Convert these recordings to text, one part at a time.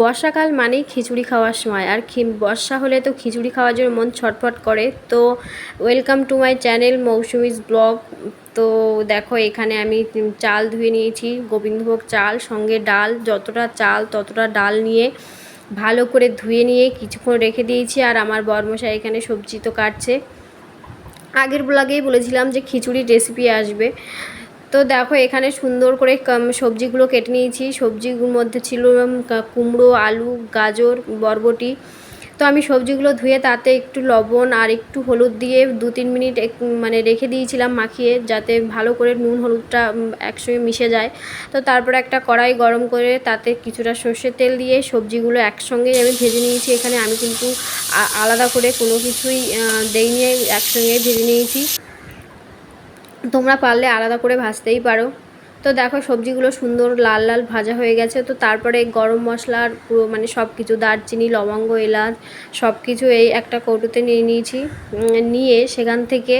বর্ষাকাল মানেই খিচুড়ি খাওয়ার সময়। আর বর্ষা হলে তো খিচুড়ি খাওয়ার জন্য মন ছটফট করে। তো welcome to my channel Moushumi's blog. তো দেখো, এখানে আমি চাল ধুয়ে নিয়েছি, গোবিন্দভোগ চাল, সঙ্গে ডাল। যতটা চাল, ততটা ডাল নিয়ে ভালো করে ধুয়ে নিয়ে কিছুক্ষণ রেখে দিয়েছি। আর আমার বরমশাই এখানে সবজি তো কাটছে। আগের ব্লগেই বলেছিলাম যে খিচুড়ির রেসিপি আসবে। তো দেখো এখানে সুন্দর করে সবজিগুলো কেটে নিয়েছি। সবজিগুলোর মধ্যে ছিল কুমড়ো আলু গাজর বরবটি। তো আমি সবজিগুলো ধুয়ে তাতে একটু লবণ আর একটু হলুদ দিয়ে দু তিন মিনিট মানে রেখে দিয়েছিলাম মাখিয়ে যাতে ভালো করে নুন হলুদটা একসঙ্গে মিশে যায়। তো তারপরে একটা কড়াই গরম করে তাতে কিছুটা সর্ষের তেল দিয়ে সবজিগুলো একসঙ্গে আমি ভেজে নিয়েছি। এখানে আমি কিন্তু আলাদা করে কোনো কিছুই আহ, দেইনি একসঙ্গে ভেজে নিয়েছি। তোমরা পারলে আলাদা করে ভাজতেই পারো। তো দেখো সবজিগুলো সুন্দর লাল লাল ভাজা হয়ে গেছে। তো তারপরে গরম মশলার পুরো মানে সব কিছু দারচিনি, লবঙ্গ, এলাচ সব কিছু এই একটা কৌটোতে নিয়ে নিয়েছি। নিয়ে সেখান থেকে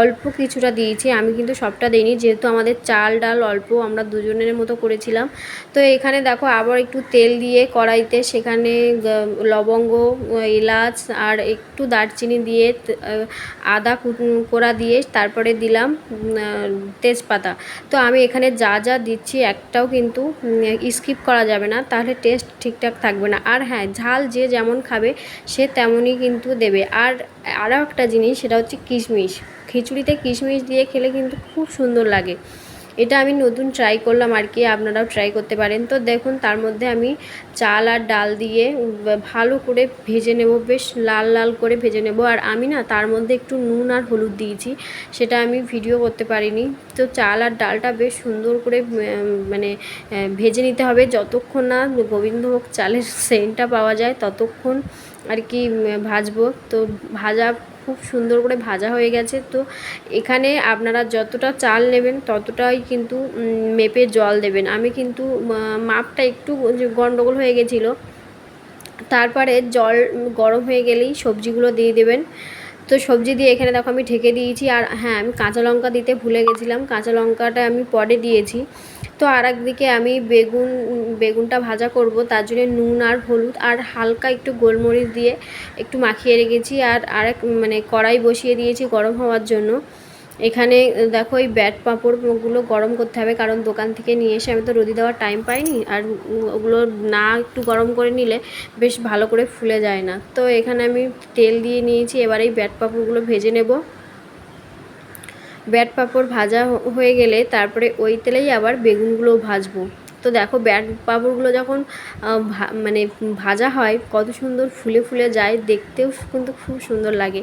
অল্প কিছুটা দিয়েছি। আমি কিন্তু সবটা দিইনি, যেহেতু আমাদের চাল ডাল অল্প আমরা দুজনের মতো করেছিলাম। তো এখানে দেখো আবার একটু তেল দিয়ে কড়াইতে সেখানে লবঙ্গ, এলাচ আর একটু দারচিনি দিয়ে, আদা কোড়া দিয়ে তারপরে দিলাম তেজপাতা। তো আমি এখানে যা যা যা দিচ্ছি একটাও কিন্তু স্কিপ করা যাবে না। তাহলে টেস্ট ঠিকঠাক থাকবে না। আর হ্যাঁ ঝাল যে যেমন খাবে, সে তেমনই কিন্তু দেবে। আর আরও একটা জিনিস, সেটা হচ্ছে কিশমিশ। খিচুড়িতে কিশমিশ দিয়ে খেলে কিন্তু খুব সুন্দর লাগে। এটা আমি নতুন ট্রাই করলাম আর কি, আপনারাও ট্রাই করতে পারেন। তো দেখুন, তার মধ্যে আমি চাল আর ডাল দিয়ে ভালো করে ভেজে নেব, বেশ লাল লাল করে ভেজে নেব। আর আমি না, তার মধ্যে একটু নুন আর হলুদ দিয়েছি, সেটা আমি ভিডিও করতে পারিনি। তো চাল আর ডালটা বেশ সুন্দর করে মানে ভেজে নিতে হবে। যতক্ষণ না গোবিন্দভোগ চালের সেন্টটা পাওয়া যায়, ততক্ষণ আর কি ভাজবো। তো ভাজা খুব সুন্দর করে ভাজা হয়ে গেছে। তো এখানে আপনারা যতটা চাল নেবেন, ততটাই কিন্তু মেপে জল দেবেন। আমি কিন্তু মাপটা একটু গন্ডগোল হয়ে গেছিল। তারপরে জল গরম হয়ে গেলেই সবজিগুলো দিয়ে দেবেন। তো সবজি দিয়ে এখানে দেখো আমি ঢেকে দিয়েছি। আর হ্যাঁ আমি কাঁচা লঙ্কা দিতে ভুলে গেছিলাম। কাঁচা লঙ্কাটা আমি পরে দিয়েছি। তো আর একদিকে আমি বেগুন, বেগুনটা ভাজা করব। তার জন্য নুন আর হলুদ আর হালকা একটু গোলমরিচ দিয়ে একটু মাখিয়ে রেখেছি আর আরেক মানে কড়াই বসিয়ে দিয়েছি গরম হওয়ার জন্য। এখানে দেখো এই ব্যাট পাঁপড়গুলো গরম করতে হবে কারণ দোকান থেকে নিয়ে এসে আমি তো রোদি দেওয়ার টাইম পাইনি আর ওগুলো না একটু গরম করে নিলে বেশ ভালো করে ফুলে যায় না। তো এখানে আমি তেল দিয়ে নিয়েছি, এবার এই ব্যাট পাঁপড়গুলো ভেজে নেব। ব্যাট পাঁপড় ভাজা হয়ে গেলে তারপরে ওই তেলেই আবার বেগুনগুলোও ভাজবো। তো দেখো ব্যাট পাঁপড়গুলো যখন মানে ভাজা হয়, কত সুন্দর ফুলে ফুলে যায়, দেখতেও কিন্তু খুব সুন্দর লাগে।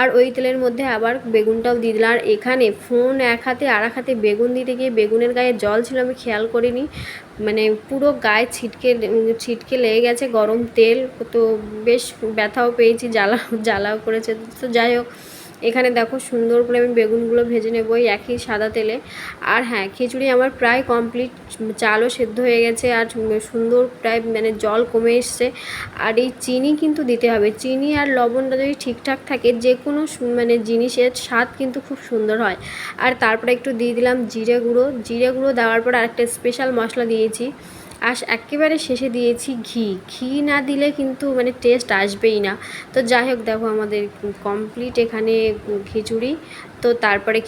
আর ওই তেলের মধ্যে আবার বেগুনটাও দিয়ে দিলাম। আর এখানে ফোন এক হাতে, আর এক হাতে বেগুন দিতে গিয়ে বেগুনের গায়ে জল ছিল, আমি খেয়াল করিনি। মানে পুরো গায়ে ছিটকে ছিটকে লেগে গেছে গরম তেল। তো বেশ ব্যথাও পেয়েছি, জ্বালা, জ্বালাও করেছে। তো যাই হোক এখানে দেখো সুন্দর করে আমি বেগুনগুলো ভেজে নেব ওই একই সাদা তেলে। আর হ্যাঁ খিচুড়ি আমার প্রায় কমপ্লিট চালও সেদ্ধ হয়ে গেছে আর সুন্দর প্রায় মানে জল কমে এসছে। আর এই চিনি কিন্তু দিতে হবে। চিনি আর লবণটা যদি ঠিকঠাক থাকে যে কোনো মানে জিনিসের স্বাদ কিন্তু খুব সুন্দর হয়। আর তারপরে একটু দিয়ে দিলাম জিরে গুঁড়ো। জিরে গুঁড়ো দেওয়ার পর আরেকটা স্পেশাল মশলা দিয়েছি। আর একেবারে শেষে দিয়েছি ঘি। ঘি না দিলে কিন্তু মানে টেস্ট আসবেই না। তো যাই হোক, দেখো আমাদের কমপ্লিট এখানে খিচুড়ি। তো তারপরে